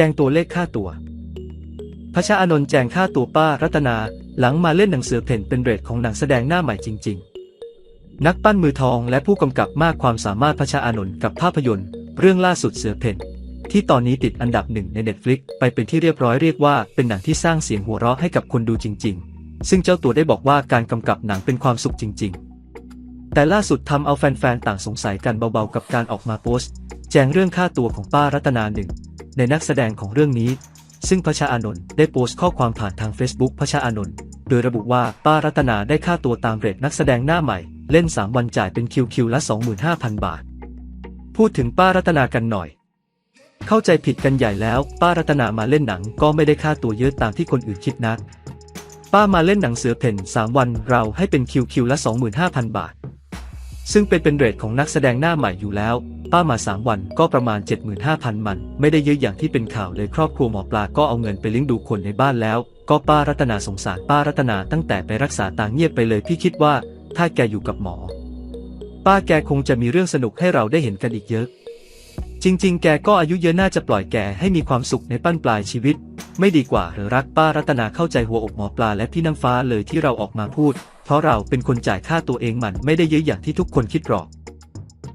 แจงตัวเลขค่าตัวพระชาอานนท์แจงค่าตัวป้ารัตนา หลังมาเล่นหนังเสือเพ่นเป็นเรทของหนังแสดงหน้าใหม่จริง ๆ นักปั้นมือทองและผู้กำกับมากความสามารถพระชาอานนท์กับภาพยนตร์ เรื่องล่าสุดเสือเพ่นที่ตอนนี้ติดอันดับหนึ่งใน Netflix ไปเป็นที่เรียบร้อยเรียกว่าเป็นหนังที่สร้างเสียงหัวเราะให้กับคนดูจริง ๆ ซึ่งเจ้าตัวได้บอกว่าการกำกับหนังเป็นความสุขจริง ๆ แต่ล่าสุดทำเอาแฟนๆต่างสงสัยกันเบาๆกับการออกมาโพสต์ แจ้งเรื่องค่าตัวของป้ารัตนาหนึ่ง ในนักแสดงของเรื่องนี้ ซึ่งพระชาอานนท์ได้โพสต์ข้อความผ่านทาง Facebook พระชาอานนท์โดยระบุว่าป้ารัตนาได้ค่าตัวตามเรทนักแสดงหน้าใหม่ เล่น 3 วันจ่ายเป็นคิวคิวละ 25,000 บาท พูดถึงป้ารัตนากันหน่อย เข้าใจผิดกันใหญ่แล้ว ป้ารัตนามาเล่นหนังก็ไม่ได้ค่าตัวเยอะตามที่คนอื่นคิดนัก ป้ามาเล่นหนังเสือเพ่น3 วันเราให้เป็นคิวคิวละ 25,000 บาท ซึ่งเป็นเป็นเรทของนักแสดงหน้าใหม่อยู่แล้ว ป้ามา 3 วันก็ประมาณ 75,000 มัน ไม่ได้เยอะอย่างที่เป็นข่าวเลยครอบครัวหมอปลาก็เอาเงินไปเลี้ยงดูคนในบ้านแล้ว ก็ป้ารัตนาสงสารป้ารัตนาตั้งแต่ไปรักษาตาเงียบไปเลยพี่คิดว่า ถ้าแกอยู่กับหมอ ป้าแกคงจะมีเรื่องสนุกให้เราได้เห็นกันอีกเยอะ จริง ๆ แกก็อายุเยอะน่าจะปล่อยแกให้มีความสุขในปั้นปลายชีวิต ไม่ดีกว่าหรือรักป้ารัตนาเข้าใจหัวอกหมอปลาและพี่น้ำฟ้าเลยที่เราออกมาพูด เพราะเราเป็นคนจ่ายค่าตัวเองมันไม่ได้เยอะอย่างที่ทุกคนคิดหรอก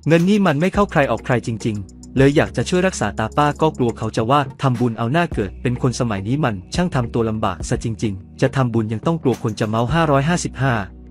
เงินนี่มันไม่เข้าใครออกใครจริง ๆ เลยอยากจะช่วยรักษาตาป้าก็กลัวเขาจะว่าทำบุญเอาหน้าเกิด เป็นคนสมัยนี้มันช่างทำตัวลำบากซะจริง ๆ จะทำบุญยังต้องกลัวคนจะเมา555